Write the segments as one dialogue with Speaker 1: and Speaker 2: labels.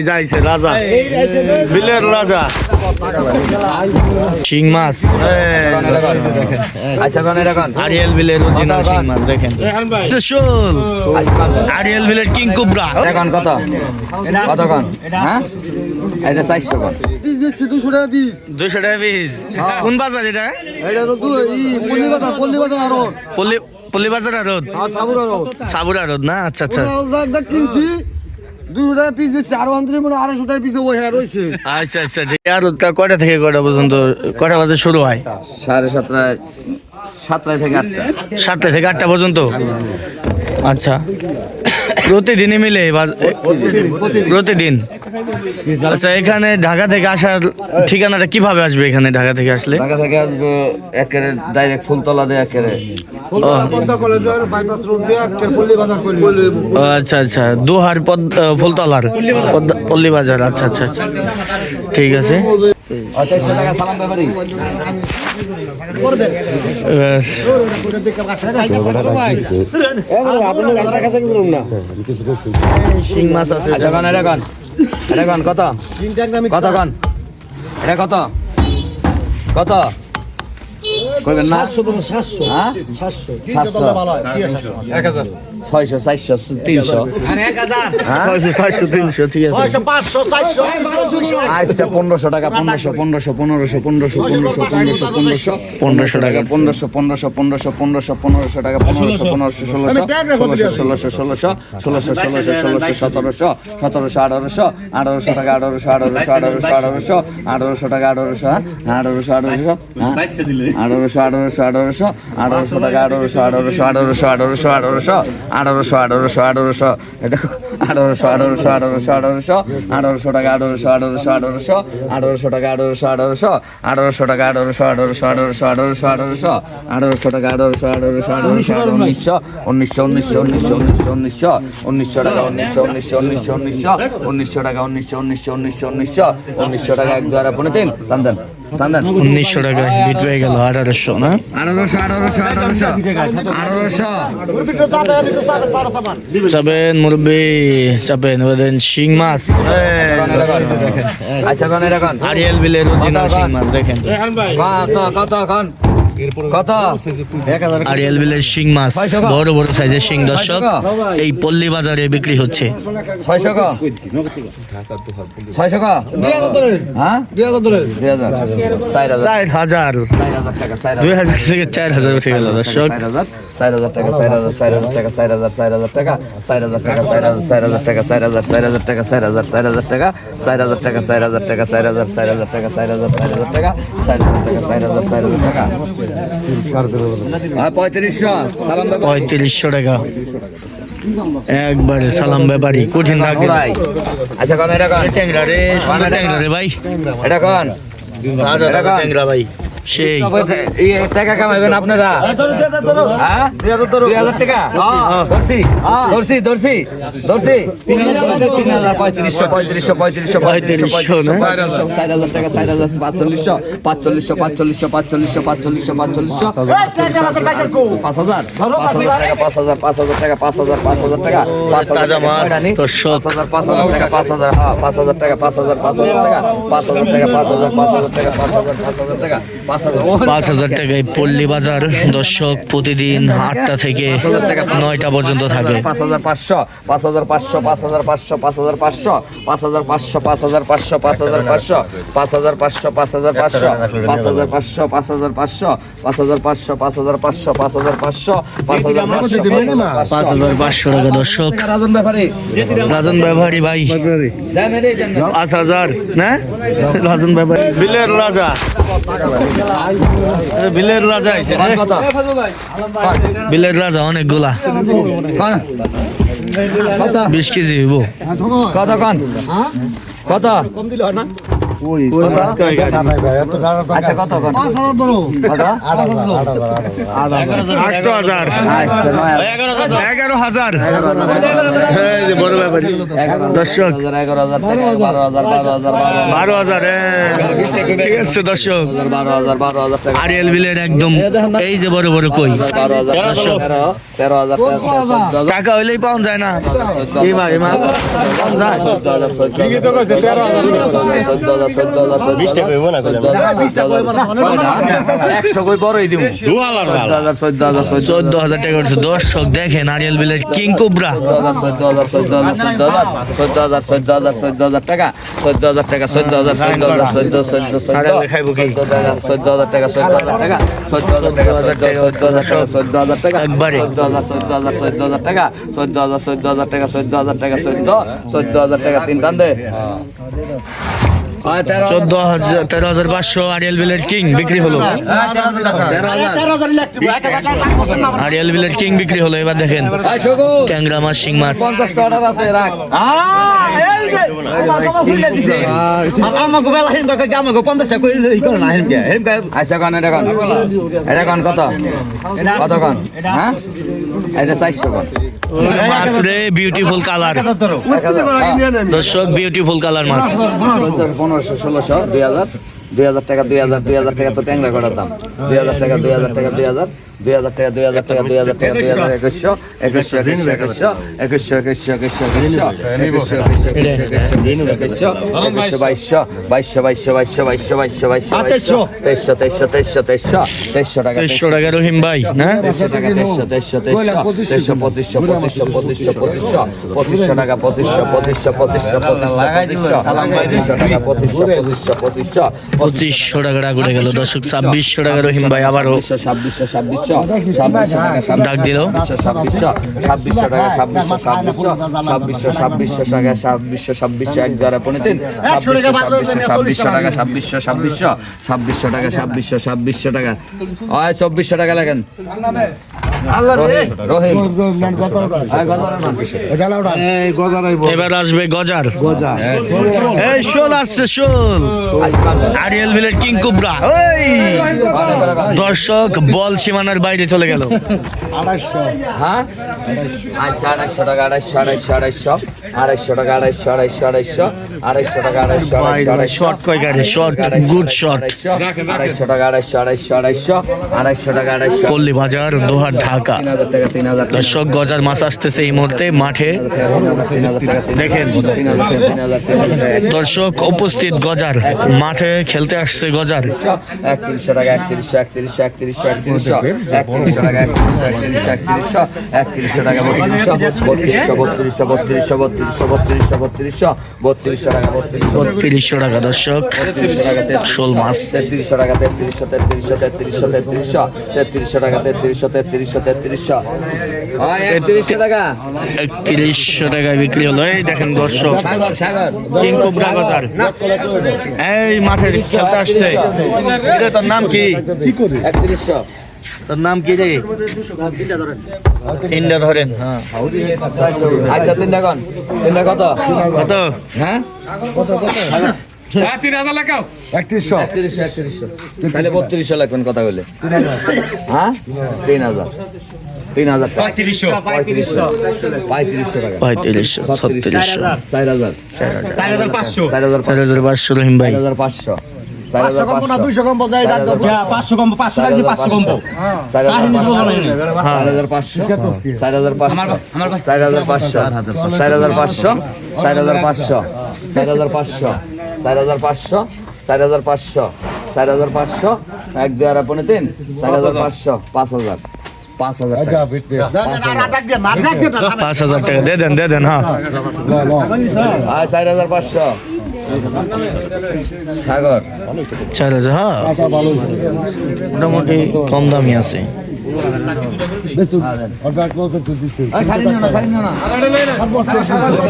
Speaker 1: এই যাইছে রাজা। বিলের রাজা। শিং মাছ।
Speaker 2: আচ্ছা কোন এটা কোন
Speaker 1: আরিয়েল বিলের অরিজিনাল শিং মাছ দেখেন। শোল। আরিয়েল বিলের কিং কুবরা।
Speaker 2: এখন কত? কত কোন হ্যাঁ? এটা কোন
Speaker 3: টাকা পিস
Speaker 1: টাকা পিস কোন বাজার এটা?
Speaker 3: এটা তো পল্লী বাজার পল্লী বাজার আরও।
Speaker 1: পল্লী পল্লী বাজার
Speaker 3: আর? সাবুর
Speaker 1: রোদ না? আচ্ছা আচ্ছা।
Speaker 3: কিনছি। দুশো টাকা পিস আরও আন্তরি মানে আড়াইশো টাকা পিস ওই হ্যাঁ রয়েছে।
Speaker 1: আচ্ছা আচ্ছা ঠিক আর কয়টা থেকে কটা পর্যন্ত কটা বাজে শুরু হয়?
Speaker 2: সাড়ে সাতটায় সাতটায় থেকে আটটা।
Speaker 1: সাতটা থেকে আটটা পর্যন্ত? আচ্ছা। প্রতিদিনই মিলে বাজ- প্রতিদিন? আচ্ছা এখানে ঢাকা থেকে আসার ঠিকানাটা কীভাবে আসবে এখানে ঢাকা থেকে আসলে?
Speaker 2: ঢাকা থেকে আসব একেবারে ডাইরেক্ট ফুলতলা দিয়ে একেবারে।
Speaker 3: পদ্মা কলেজের বাইপাস রোড দিয়ে পল্লী বাজার করলি
Speaker 1: ও আচ্ছা আচ্ছা দুহার পদ ফুলতলার পল্লী বাজার। আচ্ছা আচ্ছা আচ্ছা। ঠিক আছে। শিং মাছ আছে
Speaker 2: এটা কোন কত? কত কোন? এটা কত? কত? করবেন না?
Speaker 3: সাতশো
Speaker 2: হ্যাঁ?
Speaker 3: সাতশো।
Speaker 2: সাতশো। ছয়শো চারশো তিনশো
Speaker 1: ছয়শো ছয়শো তিনশো ঠিক আছে
Speaker 2: আচ্ছা পনেরোশো টাকা পনেরোশো পনেরোশো পনেরোশো পনেরোশো পনেরোশো পনেরোশো পনেরোশো
Speaker 1: পনেরোশো টাকা
Speaker 2: পনেরোশো পনেরোশো পনেরোশো পনেরোশো পনেরোশো টাকা পনেরোশো পনেরোশো ষোলোশো ষোলোশো ষোলোশো ষোলোশো ষোলোশো ষোলোশো সতেরোশো সতেরোশো আঠারোশো আঠারোশো টাকা আঠারোশো আঠারোশো আঠারোশো আঠারোশো আঠারোশো টাকা আঠারোশো আঠারোশো আঠারোশো আঠারোশো আঠারোশো আঠারোশো আঠারোশো টাকা আঠারোশো আঠারোশো আঠারোশো আঠারোশো আঠারোশো আঠারোশো আঠারোশো আঠারোশো। আঠারোশো আঠারোশো আঠারোশো আঠারোশো। আঠারোশো টাকা আঠারোশো আঠারোশো আঠারোশো। আঠারোশো টাকা আঠারোশো আঠারোশো। আঠারোশো টাকা আঠারোশো আঠারোশো আঠারোশো আঠারোশো আঠারোশো। আঠারোশো টাকা আঠারোশো আঠারোশো আঠারোশো উনিশশো উনিশশো উনিশশো উনিশশো উনিশশো উনিশশো উনিশশো। টাকা উনিশশো উনিশশো উনিশশো উনিশশো। উনিশশো টাকা উনিশশো উনিশশো উনিশশো উনিশশো উনিশশো টাকা এক দ্বারা পনেরো তিন।
Speaker 1: উনিশশো টাকা হিট হয়ে গেল আঠারোশো না?
Speaker 2: আঠারোশো আঠারোশো আঠারোশো আঠারোশো
Speaker 1: চাপেন মুরব্বি চাপেন বলেন শিং মাছ।
Speaker 2: আচ্ছা কোন কোন?
Speaker 1: বিলের শিং মাছ দেখেন।
Speaker 2: কত কত কোন? কত
Speaker 1: আরিয়েল বিলের শিং মাছ বড় বড় সাইজের শিং দর্শক এই পল্লী বাজারে বিক্রি হচ্ছে
Speaker 2: ছয়শো ছয়শো হ্যাঁ চার হাজার
Speaker 1: দুই
Speaker 2: হাজার
Speaker 1: থেকে চার হাজার উঠে গেল দর্শক
Speaker 2: চার হাজার টাকা চার হাজার চার হাজার টাকা চার হাজার চার হাজার টাকা চার হাজার টাকা চার হাজার টাকা চার হাজার চার হাজার টাকা চার হাজার চার হাজার টাকা চার হাজার টাকা চার হাজার টাকা চার হাজার চার হাজার টাকা চার হাজার চার হাজার টাকা চার হাজার টাকা চার হাজার চার হাজার টাকা আর পঁয়ত্রিশশো
Speaker 1: টাকা। একবারে সালাম ব্যাপারি কঠিন
Speaker 2: লাগে আচ্ছা এটা কন?
Speaker 1: রে ভাই
Speaker 2: এটা কন? এটা
Speaker 1: ভাই সেই
Speaker 2: টাকা কামাইবেন আপনারা হ্যাঁ দুই হাজার টাকা ধরছি ধরছি ধরছি ধরছি তিন হাজার পঁয়ত্রিশশো পঁয়ত্রিশশো পঁয়ত্রিশশো পঁয়ত্রিশশো
Speaker 1: পঁয়ত্রিশশো
Speaker 2: চার হাজার টাকা চার হাজার পাঁচচল্লিশশো পাঁচচল্লিশশো পাঁচচল্লিশশো পাঁচচল্লিশশো পাঁচচল্লিশশো পাঁচচল্লিশশো পাঁচ হাজার পাঁচ হাজার টাকা পাঁচ হাজার টাকা পাঁচ হাজার পাঁচ হাজার টাকা পাঁচ হাজার টাকা। পাঁচ হাজার পাঁচ হাজার টাকা পাঁচ হাজার হ্যাঁ পাঁচ হাজার টাকা পাঁচ হাজার পাঁচ হাজার টাকা পাঁচ হাজার টাকা পাঁচ হাজার পাঁচ হাজার টাকা পাঁচ হাজার পাঁচ হাজার টাকা পাঁচ
Speaker 1: পাঁচ হাজার টাকায় পল্লী বাজার দর্শক প্রতিদিন আটটা থেকে নয়টা পর্যন্ত থাকে
Speaker 2: পাঁচ হাজার পাঁচশো পাঁচ হাজার পাঁচশো পাঁচ হাজার পাঁচশো পাঁচ হাজার পাঁচশো পাঁচ হাজার পাঁচশো পাঁচ হাজার পাঁচশো পাঁচ হাজার পাঁচশো পাঁচ হাজার পাঁচশো পাঁচ হাজার পাঁচশো পাঁচ হাজার পাঁচশো পাঁচ হাজার পাঁচশো পাঁচ হাজার পাঁচশো পাঁচ হাজার পাঁচশো পাঁচ হাজার পাঁচশো পাঁচ হাজার
Speaker 1: পাঁচ হাজার পাঁচশো টাকা দর্শক
Speaker 2: রাজন ব্যাপারে
Speaker 1: রাজন ব্যবহারী ভাই পাঁচ হাজার না রাজন ব্যবহারী বিলের রাজা বিলের রাজা আইছে
Speaker 2: কত
Speaker 1: বিলের রাজা অনেকগুলা।
Speaker 2: কত
Speaker 1: বিশ কেজি হইব।
Speaker 2: কত কন। কত
Speaker 3: কম দিল না?
Speaker 2: বারো হাজার বারো হাজার বারো হাজার
Speaker 1: বারো হাজার
Speaker 2: বারো হাজার
Speaker 1: আরিয়াল একদম এই যে বড় বড় কই
Speaker 2: তেরো হাজার
Speaker 1: টাকা হইলেই পাওয়া যায় না
Speaker 2: ইমা হাজার চোদ্দ হাজার
Speaker 1: টাকা করছে দর্শক দেখেন আরিয়াল বিলের কিং কোবরা
Speaker 2: চোদ্দ হাজার চোদ্দ হাজার চোদ্দ হাজার চোদ্দ হাজার টাকা চোদ্দ হাজার টাকা চোদ্দ হাজার চোদ্দ হাজার চোদ্দ চোদ্দ চোদ্দ হাজার টাকা চোদ্দ হাজার টাকা চোদ্দ হাজার টাকা চোদ্দ হাজার টাকা চোদ্দ হাজার টাকা। চোদ্দ হাজার চোদ্দ হাজার চোদ্দ হাজার টাকা চোদ্দ হাজার চোদ্দ হাজার টাকা চোদ্দ হাজার টাকা চোদ্দ চোদ্দ হাজার টাকা তিন টান দে
Speaker 1: চোদ্দ হাজার তেরো হাজার পাঁচশো কিং বিক্রি হলো। আরিয়াল বিলের কিং বিক্রি হলো এবার দেখেন। ট্যাংরা মাছ শিং মাছ।
Speaker 2: কত? কত কন? হ্যাঁ? এটা চারশো কন।
Speaker 1: বিউটিফুল কালার দর্শক বিউটিফুল কালার মাছ।
Speaker 2: পনেরোশো, ষোলোশো, দুই হাজার দুই হাজার টাকা, দুই হাজার দুই হাজার টাকা তো ট্যাংরা করার দাম। দুই হাজার টাকা, দুই হাজার টাকা, দুই হাজার। দুই হাজার টাকা দুই হাজার টাকা দুই হাজার টাকা দুই হাজার একুশশো একুশশো একুশশো একুশশো একুশশো একুশশো একুশশো একুশশো একুশশো একুশশো বাইশশো বাইশশো বাইশশো বাইশশো বাইশশো বাইশশো বাইশশো বাইশশো তেইশশো তেইশশো তেইশশো তেইশশো তেইশশো টাকা
Speaker 1: তেইশশো টাকা রহিম ভাই না
Speaker 2: তেইশশো টাকা তেইশশো তেইশশো তেইশশো তেইশশো পঁচিশশো পঁচিশশো পঁচিশশো পঁচিশশো পঁচিশশো টাকা পঁচিশশো পঁচিশশো পঁচিশশো পঁচিশশো টাকা পঁচিশশো পঁচিশশো পঁচিশশো
Speaker 1: পঁচিশশো টাকা টাকা গেল দর্শক ছাব্বিশশো টাকা রহিম ভাই আবারও
Speaker 2: ছাব্বিশশো ছাব্বিশশো
Speaker 1: ডাক দিল।
Speaker 2: ছাব্বিশশো ছাব্বিশশো টাকা ছাব্বিশশো ছাব্বিশশো ছাব্বিশশো টাকা ছাব্বিশশো ছাব্বিশশো এক দ্বারা পনেরো তিন। ছাব্বিশশো টাকা ছাব্বিশশো ছাব্বিশশো ছাব্বিশশো টাকা ছাব্বিশশো ছাব্বিশশো টাকা। চব্বিশশো টাকা লাগেন মান।
Speaker 1: এবার আসবে গজার। এই শোল আসছে শোল আরিয়াল বিলের কিং কুবরা। ওই। দর্শক বল সীমানার বাইরে চলে গেল।
Speaker 2: হ্যাঁ? আচ্ছা আড়াইশো টাকা আড়াইশো আড়াইশো আড়াইশো। আড়াইশো টাকা আড়াইশো আড়াইশো আড়াইশো। আড়াইশো টাকা আড়াইশো আড়াইশো আড়াইশো।
Speaker 1: শর্ট কয় গাড়ি? শর্ট গুড শর্ট
Speaker 2: আড়াইশো টাকা আড়াইশো আড়াইশো আড়াইশো। আড়াইশো টাকা আড়াইশো।
Speaker 1: পল্লী বাজার দোহার ঢাকা। দর্শক গজার মাছ আসতেছে এই মুহূর্তে মাঠে। দেখেন। দর্শক উপস্থিত গজার। মাঠে খেলতে আসছে গজার।
Speaker 2: বত্রিশশো টাকা
Speaker 1: দর্শক। শোল মাছ।
Speaker 2: তেত্রিশশো টাকা তেত্রিশশো তেত্রিশশো তেত্রিশশো তেত্রিশশো তেত্রিশশো টাকা তেত্রিশশো তেত্রিশশো তেত্রিশশো। হয় একত্রিশশো টাকা।
Speaker 1: একত্রিশশো টাকায় বিক্রি হলো। এই দেখেন দর্শক কিং কুবরা এই মাঠে খেলতে আসছে। তোর নাম কি?
Speaker 2: একত্রিশশো।
Speaker 1: তোর নাম কি রে? তিনটা ধরেন হ্যাঁ।
Speaker 2: আচ্ছা তিনটা কন। তিনটা কত?
Speaker 1: কত?
Speaker 2: হ্যাঁ?
Speaker 3: একত্রিশশো
Speaker 2: একত্রিশশো একত্রিশশো তাহলে বত্রিশশো লাগবেন কথা বলে হ্যাঁ তিন হাজার তিন হাজার টাকা
Speaker 4: পঁয়ত্রিশশো
Speaker 2: পঁয়ত্রিশশো পঁয়ত্রিশশো টাকা
Speaker 1: পঁয়ত্রিশশো ছত্রিশশো
Speaker 2: চার হাজার
Speaker 4: চার হাজার পাঁচশো
Speaker 2: চার হাজার
Speaker 1: চার হাজার পাঁচশো রহিম ভাই
Speaker 2: চার হাজার পাঁচশো চার হাজার পাঁচশো চার হাজার
Speaker 4: পাঁচশো
Speaker 2: চার হাজার
Speaker 4: পাঁচশো
Speaker 2: চার হাজার পাঁচশো এক দুই আড়াই পনেরো তিন চার হাজার পাঁচশো পাঁচ হাজার পাঁচ
Speaker 1: পাঁচ হ্যাঁ। মোটামুটি কম দামি আছে।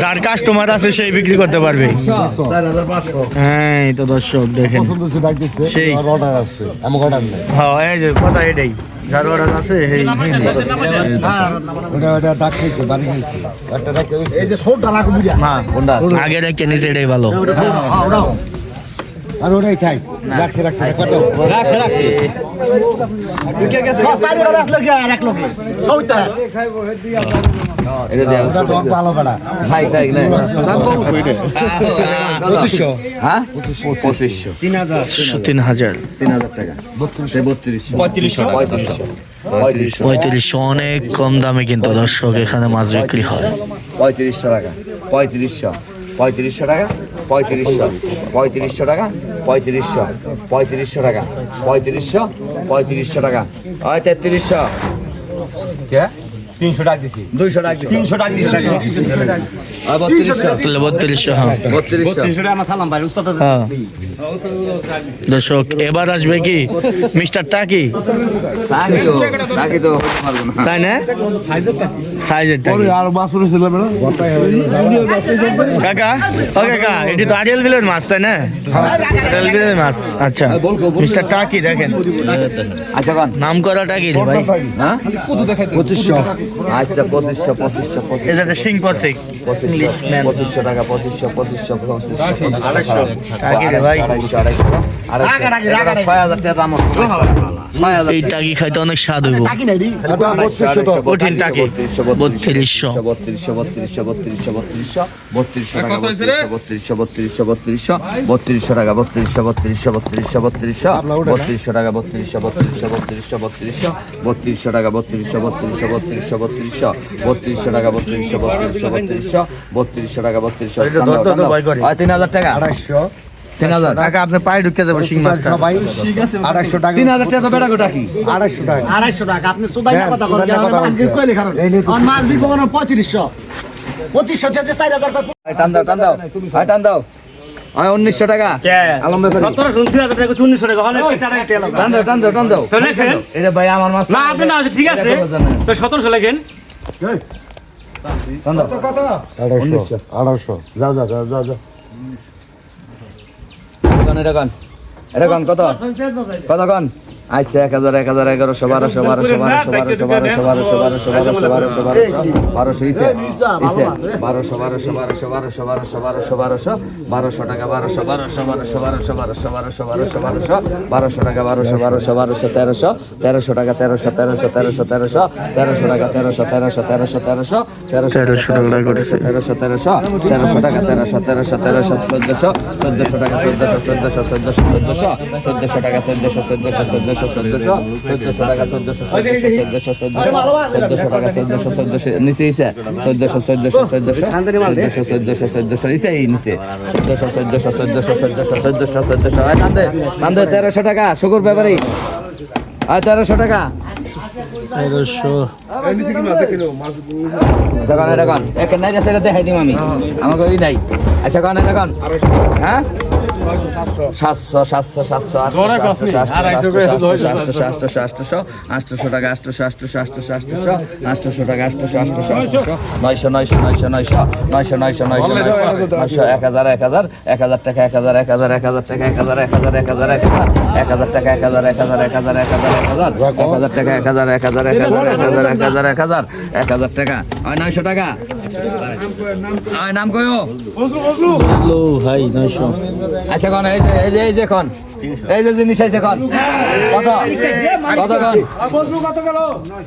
Speaker 1: যার কাস্টমার আছে সেই বিক্রি করতে পারবে। হ্যাঁ দর্শক দেখেন। হ্যাঁ, কথা এটাই। আগে ডাক এটাই ভালো।
Speaker 3: আর ওটাই খাই রাখছে রাখছে কত?
Speaker 4: রাখছে রাখছে।
Speaker 2: হ্যাঁ?
Speaker 1: তিন হাজার
Speaker 2: পঁয়ত্রিশশো
Speaker 1: অনেক কম দামে কিন্তু দর্শক এখানে মাছ বিক্রি হয়।
Speaker 2: পঁয়ত্রিশশো টাকা। পঁয়ত্রিশশো। পঁয়ত্রিশশো টাকা। পঁয়ত্রিশশো পঁয়ত্রিশশো টাকা পঁয়ত্রিশশো পঁয়ত্রিশশো টাকা পঁয়ত্রিশশো পঁয়ত্রিশশো টাকা। ওই তেত্রিশশো।
Speaker 4: তিনশো টাকা
Speaker 2: দুইশো টাকা
Speaker 4: তিনশো টাকা
Speaker 1: হ্যাঁ। হ্যাঁ। এবার আসবে কি? মিস্টার টাকি? তাই না? সাইজের
Speaker 3: আর মাছ ছিল
Speaker 1: কাকা ও কাকা এটি তো আরিয়াল বিলের মাছ তাই না? আরিয়াল বিলের মাছ আচ্ছা। মিস্টার টাকি দেখেন।
Speaker 2: আচ্ছা কন।
Speaker 1: নাম করা টাকি রে ভাই।
Speaker 2: হ্যাঁ?
Speaker 3: পঁচিশশো।
Speaker 2: আচ্ছা
Speaker 1: এই যে সিং পড়ছে।
Speaker 2: টাকা পঁচিশশো পঁচিশশো পঁচিশশো
Speaker 1: আড়াইশো। টাকি রে ভাই।
Speaker 2: দাম
Speaker 1: এই খাইতে অনেক স্বাদ হইব।
Speaker 3: তো
Speaker 1: কঠিন টাকি। বত্রিশশো
Speaker 2: বত্রিশশো বত্রিশশো বত্রিশশো বত্রিশশো বত্রিশশো টাকা বত্রিশশো বত্রিশশো বত্রিশশো বত্রিশশো টাকা বত্রিশশো বত্রিশশো বত্রিশশো বত্রিশশো বত্রিশশো টাকা বত্রিশশো বত্রিশশো বত্রিশশো বত্রিশশো বত্রিশশো টাকা বত্রিশশো বত্রিশশো বত্রিশশো বত্রিশশো বত্রিশশো টাকা বত্রিশশো বত্রিশশো বত্রিশশো বত্রিশশো টাকা বত্রিশশো। তিন হাজার টাকা
Speaker 3: আড়াইশো
Speaker 2: তিন হাজার।
Speaker 1: টাকা আপনি পায়ে ঢুকে যাব শিং মাছটা।
Speaker 3: সবাই আড়াইশো টাকা।
Speaker 2: তিন হাজার টাকা বেড়া গোটা কি?
Speaker 3: আড়াইশো টাকা।
Speaker 5: আড়াইশো টাকা আপনি চোদ্দাই
Speaker 3: হ্যাঁ,
Speaker 5: কথা বলেন কোনো পঁয়ত্রিশশো। পঁচিশশো থেকে চার হাজার
Speaker 2: টান দাও টান দাও। আয় টান দাও। উনিশশো টাকা। আলম ব্যাপারী
Speaker 4: সতেরো হাজার টাকা উনিশশো টাকা। হলে টাকা টেলা
Speaker 2: টান দাও টান দাও টান দাও। এটা ভাই আমার মাছ
Speaker 4: না আপনি না ঠিক আছে। তো সতেরোশো লেখেন।
Speaker 2: টান দাও।
Speaker 3: আড়াইশো আড়াইশো।
Speaker 2: যাও যাও যাও যাও যাও। এটা কন এটা কন কত? কত? কন আচ্ছা এক হাজার এক হাজার এগারোশো বারোশো বারোশো বারোশো বারোশো বারোশো বারোশো বারোশো বারোশো বারোশো বারোশো বারোশো ইসে ইসে বারোশো বারোশো বারোশো বারোশো বারোশো বারোশো বারোশো বারোশো টাকা বারোশো বারোশো বারোশো বারোশো বারোশো বারোশো বারোশো বারোশো বারোশো টাকা বারোশো বারোশো বারোশো তেরোশো তেরোশো টাকা তেরোশো তেরোশো তেরোশো তেরোশো তেরোশো টাকা তেরোশো তেরোশো তেরোশো তেরোশো তেরোশো
Speaker 1: তেরোশো।
Speaker 2: তেরোশো তেরোশো তেরোশো টাকা তেরোশো তেরোশো তেরোশো চোদ্দশো চোদ্দশো টাকা চোদ্দশো চোদ্দশো চোদ্দশো চোদ্দশো চোদ্দশো টাকা চোদ্দশো চোদ্দশো চোদ্দশো চোদ্দশো চোদ্দশো টাকা চোদ্দশো চোদ্দশো চোদ্দশো চোদ্দশো টাকা চোদ্দশো চোদ্দশো নিচে ইসে চোদ্দশো চোদ্দশো চোদ্দশো চোদ্দশো চোদ্দশো চোদ্দশো ইসে এই নিচে চোদ্দশো চোদ্দশো চোদ্দশো চোদ্দশো চোদ্দশো চোদ্দশো আয় কান্দে কান্দে তেরোশো টাকা শুকুর ব্যাপারী আয় তেরোশো টাকা আচ্ছা দেখাই দিম আমি আমাকে ওই নাই আচ্ছা কন এটা কন হ্যাঁ সাতশো সাতশো সাতশো আটশো আটশো আটশো টাকা আটশো আটশো আটশো আটশো আটশো টাকা আটশো আটশো আটশো নয়শো নয়শো নয়শো নয়শো নয়শো নয়শো নয়শো নয়শো এক হাজার এক হাজার এক হাজার টাকা এক হাজার এক হাজার এক হাজার টাকা এক হাজার এক হাজার এক হাজার এক হাজার টাকা এক হাজার এক হাজার এক হাজার এক হাজার এক হাজার এক হাজার টাকা এক হাজার এক হাজার এক হাজার এক হাজার এক হাজার এক হাজার এক হাজার টাকা হয় নয়শো টাকা হয় নাম কয়ো
Speaker 1: ভাই নয়শো
Speaker 2: আচ্ছা কোন এই যে এই যে এই যে কোন এই যে জিনিস আছে কোন? কত? কত কোন?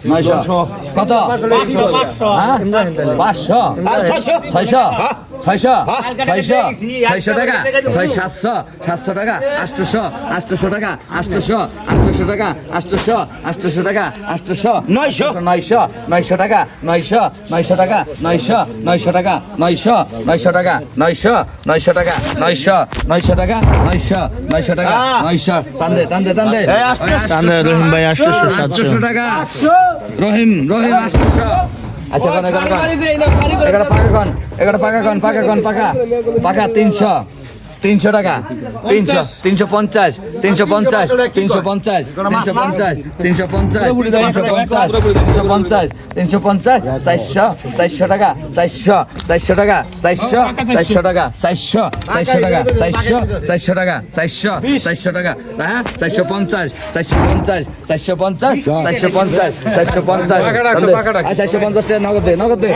Speaker 2: নয়শো। কত? হ্যাঁ? পাঁচশো। ছয়শো? ছয়শো? ছয়শো? ছয়শো টাকা? ছয় সাতশো? সাতশো? টাকা? আটশোশো আটশোশো টাকা? আটশোশো আটশোশো টাকা? আটশোশো আটশোশো টাকা? আটশোশো নয়শো? নয়শো? নয়শো টাকা? নয়শো? নয়শো টাকা? নয়শো? নয়শো টাকা? নয়শো? নয়শো টাকা? নয়শো? নয়শো টাকা? নয়শো? নয়শো টাকা? নয়শো? নয়শো টাকা? নয়শো? টান্দে টান্দে টান্দে।
Speaker 1: টান্দে রহিম ভাই আটশোশো সাতশো।
Speaker 2: টাকা। রহিম রহিম আটশোশো আচ্ছা কোন এগারো এখানে। এগারো পাকা কন এগারো পাকা কন পাকা কন পাকা পাকা তিনশো। তিনশো টাকা। তিনশো তিনশো পঞ্চাশ তিনশো পঞ্চাশ তিনশো পঞ্চাশ তিনশো পঞ্চাশ তিনশো পঞ্চাশ তিনশো পঞ্চাশ তিনশো পঞ্চাশ তিনশো পঞ্চাশ চারশো চারশো টাকা চারশো চারশো টাকা চারশো চারশো। টাকা চারশো চারশো টাকা চারশো চারশো টাকা চারশো চারশো টাকা হ্যাঁ চারশো পঞ্চাশ চারশো পঞ্চাশ চারশো পঞ্চাশ চারশো পঞ্চাশ চারশো পঞ্চাশ চারশো পঞ্চাশ টাকা নগদ দে নগদ দে।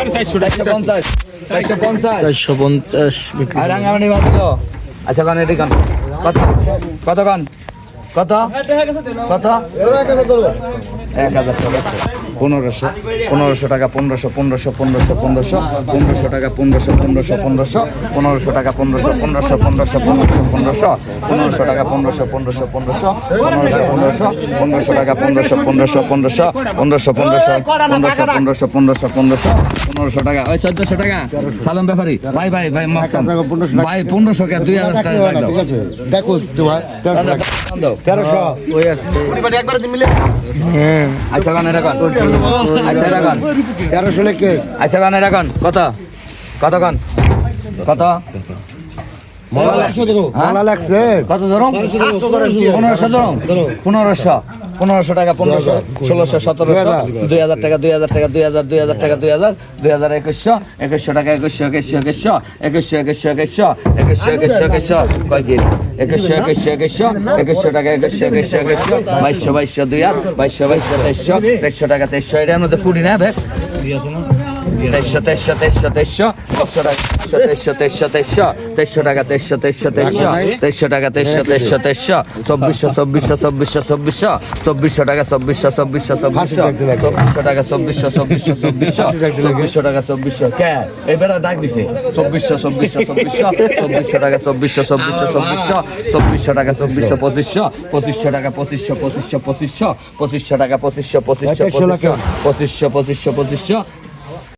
Speaker 2: চারশো পঞ্চাশ চারশো পঞ্চাশ।
Speaker 1: চারশো পঞ্চাশ
Speaker 2: আর রাঙামাটি মাত্র আচ্ছা গান এটি গান কত কত গান কত কত এক হাজার টাকা পনেরোশো পনেরোশো টাকা পনেরোশো পনেরোশো পনেরোশো পনেরোশো পনেরোশো টাকা পনেরোশো পনেরোশো পনেরোশো পনেরোশো টাকা পনেরোশো পনেরোশো পনেরোশো পনেরোশো পনেরোশো পনেরোশো টাকা পনেরোশো পনেরোশো পনেরোশো পনেরোশো পনেরোশো পনেরোশো টাকা পনেরোশো পনেরোশো পনেরোশো পনেরোশো পনেরোশো পনেরোশো পনেরোশো পনেরোশো পনেরোশো পনেরোশো টাকা। ওই চোদ্দশো টাকা? সালাম ব্যাপারী। ভাই ভাই ভাই ভাই পনেরোশো কে দুই হাজার টাকা
Speaker 3: দেখো তোমার। তেরোশো
Speaker 5: একবার মিলে।
Speaker 2: আচ্ছা গান এটা আচ্ছা এটা
Speaker 3: তেরোশো লেখে।
Speaker 2: আচ্ছা গান কত? কত গান কত? কত ধরুন পনেরোশো পনেরোশো। পনেরোশো টাকা পনেরোশো ষোলোশো সতেরোশো দুই হাজার টাকা দুই হাজার টাকা দুই হাজার দুই হাজার টাকা দুই হাজার দুই হাজার একুশশো একুশশো টাকা একুশশো একুশশো একুশশো একুশশো একুশশো একুশশো একুশশো একুশশো একুশশো কয় কি একুশশো একুশশো একুশশো একুশশো টাকা একুশশো একুশশো একুশশো বাইশশো বাইশশো দুই হাজার বাইশশো বাইশশো তেইশশো তেইশশো টাকা তেইশশো এটার মধ্যে কুড়ি না ভাই তেইশশো তেইশশো তেইশশো। তেইশশো তেইশশো তেইশশো তেইশশো। তেইশশো টাকা তেইশশো তেইশশো তেইশশো। তেইশশো টাকা তেইশশো তেইশশো তেইশশো। চব্বিশশো চব্বিশশো চব্বিশশো চব্বিশশো। চব্বিশশো টাকা চব্বিশশো চব্বিশশো চব্বিশশো। চব্বিশশো টাকা চব্বিশশো চব্বিশশো চব্বিশশো। চব্বিশশো টাকা চব্বিশশো। কে? এই বেটা ডাক দিছে। চব্বিশশো চব্বিশশো চব্বিশশো। চব্বিশশো টাকা চব্বিশশো চব্বিশশো চব্বিশশো। চব্বিশশো টাকা চব্বিশশো পঁচিশশো। পঁচিশশো টাকা পঁচিশশো পঁচিশশো পঁচিশশো। পঁচিশশো টাকা পঁচিশশো পঁচিশশো পঁচিশশো। পঁচিশশো পঁচিশশো পঁচিশশো।